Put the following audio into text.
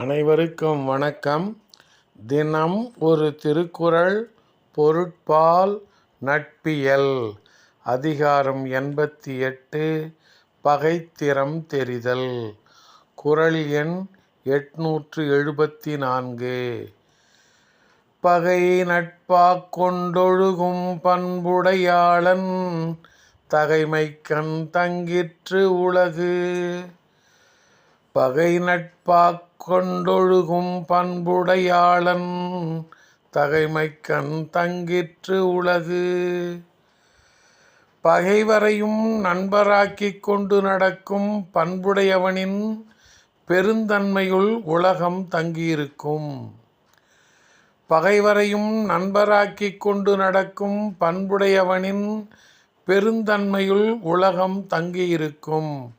அனைவருக்கும் வணக்கம். தினம் ஒரு திருக்குறள் பொருட்பால் நட்பியல். அதிகாரம் எண்பத்தி எட்டு பகைத்திறம் தெரிதல். குறள் எண் எட்நூற்று எழுபத்தி நான்கு. பகை நட்பாக் கொண்டொழுகும் பண்புடையாளன் தகைமைக்கண் தங்கிற்று உலகு. பகை நட்பாக் கொண்டொழுகும் பண்புடையாளன் தகைமைக்கண் தங்கிற்று உலகு. பகைவரையும் நண்பராக்கிக் கொண்டு நடக்கும் பண்புடையவனின் பெருந்தன்மையுள் உலகம் தங்கியிருக்கும். பகைவரையும் நண்பராக்கிக் கொண்டு நடக்கும் பண்புடையவனின் பெருந்தன்மையுள் உலகம் தங்கியிருக்கும்.